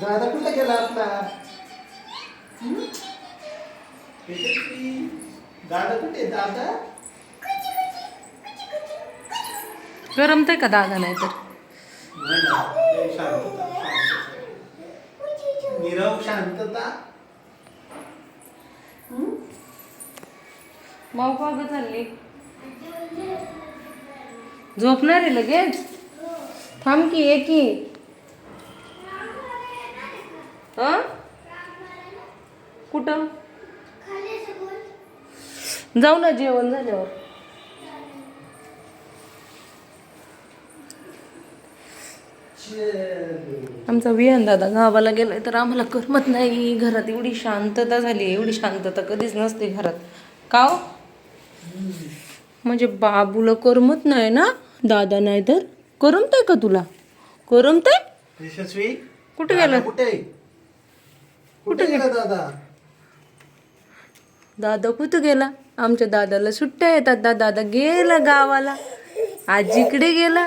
दादा कुठे गेला आपला दादा कुठे आहे, दादा? गरमतंय का दादा नाही तर. नीरव शांतता? माऊ का ग चालली. झोपणार आहे लगेच? थांब की ये की. हा? कुठं? जाऊ ना जेवण झाल्यावर. आमचा विहान दादा गावाला गेलाय तर आम्हाला करमत नाही. घरात एवढी शांतता झाली एवढी शांतता कधीच नसते घरात. का हो? म्हणजे बाबूला करमत नाही ना? दादा नाही तर? करमतंय का तुला? करमतंय? यशस्वी? कुठे गेला? कुठे? कुठे गेला दादा? दादा कुठं गेला? आमच्या दादाला सुट्ट्या येतात दा दादा गेला गावाला. आजीकडे गेला.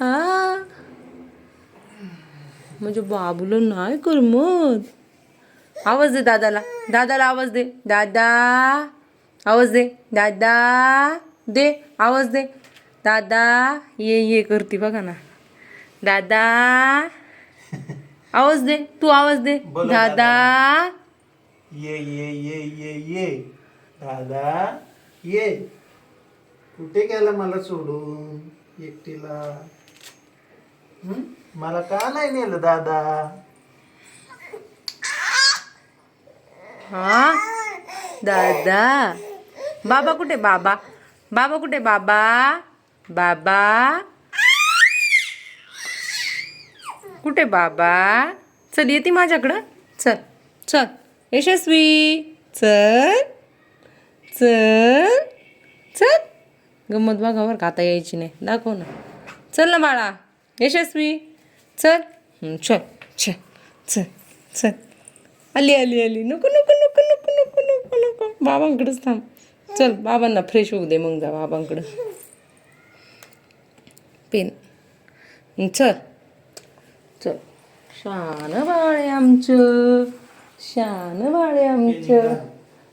हा? म्हणजे बाबूला नाही करमत. आवाज दे दादाला. दादाला आवाज दे. दादा! आवाज दे. दादा! दे. आवाज दे. दादा! ये ये करते बघा ना. दादा! आवाज दे तू आवाज दे. बोला दादा. ये ये ये ये ये. दादा ये. कुठे गेला मला सोडून? एकटीला. हं? मला का नाही नेलं दादा? हा? दादा. बाबा कुठे बाबा? बाबा कुठे बाबा? बाबा? कुठे बाबा? चल येते माझ्याकडं. चल चल. यशस्वी. चल चल चल. गंमत बघावर खाता यायची नाही. दाखव ना. चल ना बाळा. यशस्वी. चल. चल चल चल चल. आली आली आली. नको नको नको नको नको नको नको. बाबांकडेच थांब. चल बाबांना फ्रेश होऊ दे मग जा बाबांकडं. पेन. चल. चल. शान बाळे आमचं. शान बाळे आमचं.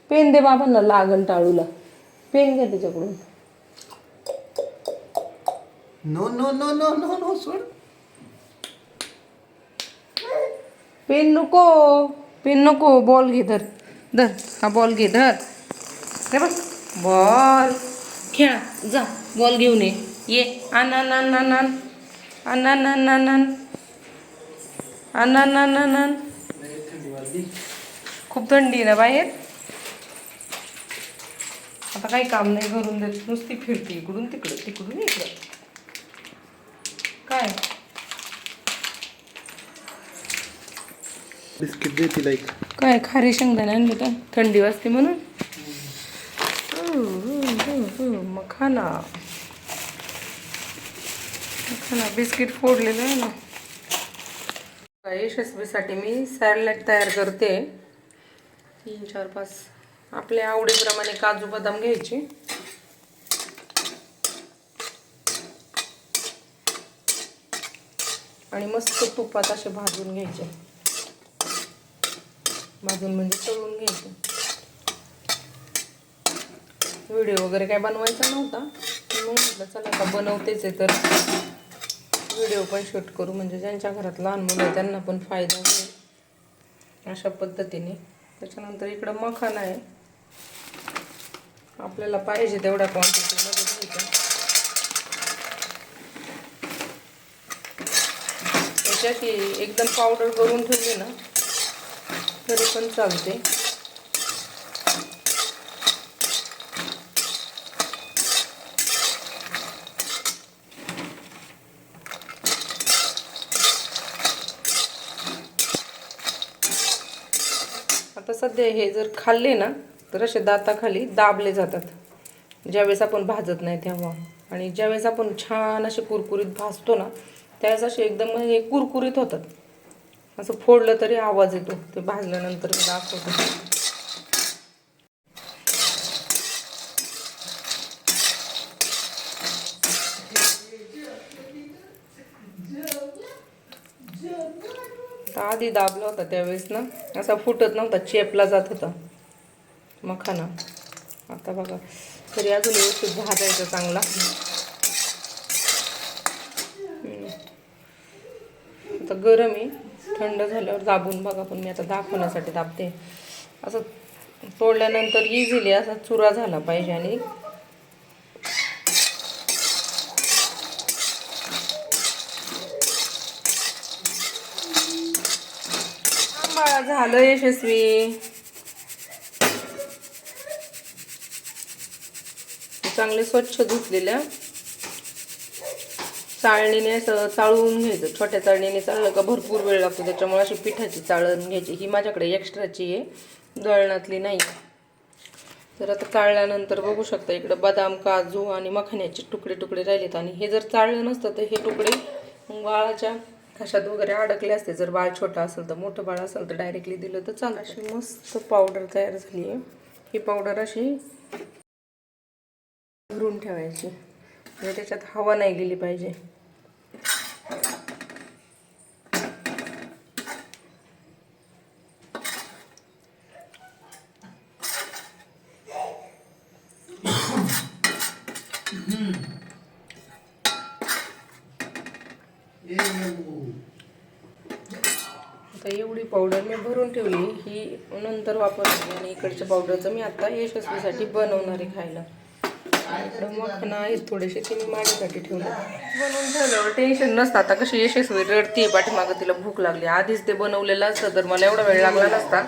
पेन दे बाबांना लागण टाळूला. पेन घ्या त्याच्याकडून. No no no no no no सोड. पेन नको. पेन नको. बॉल घे धर. धर. हा बॉल घे धर. हे बघ. बॉल. खेळा. जा. बॉल घेऊन ये. ये. आण आण आण. आण आण आण आण आण. आण आण आण आण खूप थंडी आहे ना बाहेर? आता काही काम नाही करून देत नुसती फिरते इकडून तिकडं तिकडून इकडं. काय? बिस्किट दे तिला एक. काय खारी शेंगदाणे आणले तर थंडी वाजते म्हणून? हम्म, मखाना. मखाना बिस्किट फोडलेलं आहे ना. यशस्वीसाठी मी सॅरलॅट तयार करते. तीन चार पाच. आपल्या आवडीप्रमाणे काजू बदाम घ्यायचे. आणि मस्त तुपात असे भाजून घ्यायचे. भाजून म्हणजे तळून घ्यायचे. व्हिडिओ वगैरे काय बनवायचा नव्हता. म्हणून म्हटलं चला आता बनवतेच आहे तर. व्हिडिओ पण शूट करू. म्हणजे ज्यांच्या घरात लहान मुलं आहे त्यांना पण फायदा होईल अशा पद्धतीने. त्याच्यानंतर इकडं मखाना आहे. आपल्याला पाहिजे तेवढ्या क्वांटिटीमध्ये घ्यायचं. त्याची एकदम पावडर करून ठेवली ना तरी पण चालते. आता सध्या हे जर खाल्ले ना तर असे दाताखाली दाबले जातात. ज्यावेळेस आपण भाजत नाही तेव्हा. आणि ज्यावेळेस आपण छान असे कुरकुरीत भाजतो ना त्यावेळेस असे एकदम हे कुरकुरीत होतात. असं फोडलं तरी आवाज येतो. ते भाजल्यानंतर दाखवतो. तर आधी दाबला होता त्यावेळेस ना. असा फुटत नव्हता चेपला जात होता. मखाना. आता बघा. तरी अजून व्यवस्थित भाजायचा चांगला. आता गरम आहे. थंड झाल्यावर दाबून बघा पण मी आता दाखवण्यासाठी दाबते. असं तोडल्यानंतर इझिली असा चुरा झाला पाहिजे आणि झालं यशस्वी. चांगले स्वच्छ धुतलेल्या चाळणीने असं चाळून घ्यायचं. छोट्या चाळणीने चाळलं का भरपूर वेळ लागतो. त्याच्यामुळे अशी पिठाची चाळण घ्यायची. ही माझ्याकडे एक्स्ट्राची आहे. दळणातली नाही. तर आता चाळल्यानंतर बघू शकता इकडं बदाम काजू आणि मखाण्याचे तुकडे तुकडे राहिलेत. आणि हे जर चाळलं नसतं तर हे तुकडे गाळाच्या घशात वगैरे अडकले असते. जर बाळ छोटा असेल तर मोठं बाळ असेल तर डायरेक्टली दिलं तर चालतं. अशी मस्त पावडर तयार झाली आहे. ही पावडर अशी भरून ठेवायची. म्हणजे त्याच्यात हवा नाही गेली पाहिजे. आता एवढी पावडर मी भरून ठेवली. ही नंतर वापरली आणि इकडच्या पावडरचं मी आता यशस्वीसाठी बनवणार आहे खायला. इकडं मग आहेत थोडेसे ते मी माझ्यासाठी ठेवले. बनवून ठेवल्यावर टेन्शन नसतं. आता कशी यशस्वी रडते पाठीमागं तिला भूक लागली. आधीच ते बनवलेलं असतं तर मला एवढा वेळ लागला नसता.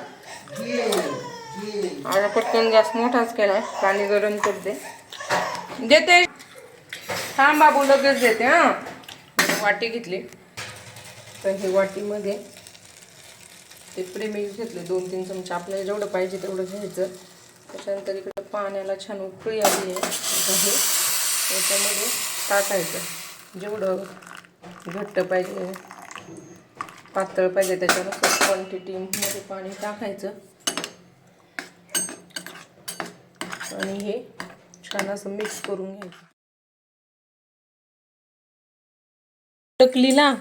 आता पटकन गॅस मोठाच केला पाणी गरम करते. देते. थांब बाबू लगेच देते हां. वाटी घेतली. तर ही वाटीमध्ये ते प्रेमिक्स घेतले दोन तीन चमचे. आपल्याला जेवढं पाहिजे तेवढं घ्यायचं. त्याच्यानंतर इकडं पाण्याला छान उकळी आली आहे. हे त्याच्यामध्ये टाकायचं. जेवढं घट्ट पाहिजे पातळ पाहिजे त्याच्यानुसार क्वांटिटीमध्ये पाणी टाकायचं. आणि हे छान असं मिक्स करून घ्यायचं. टकलीला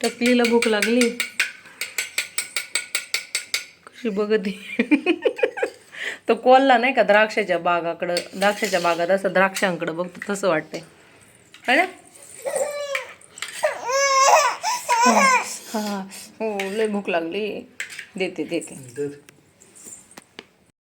टकलीला भूक लागली. कशी बघते. तो कोल्ला नाही का द्राक्षाच्या बागाकडं द्राक्षाच्या बागात असं द्राक्षांकडं बघतो तसं वाटतंय. है ना? हा हो. लय भूक लागली. देते देते.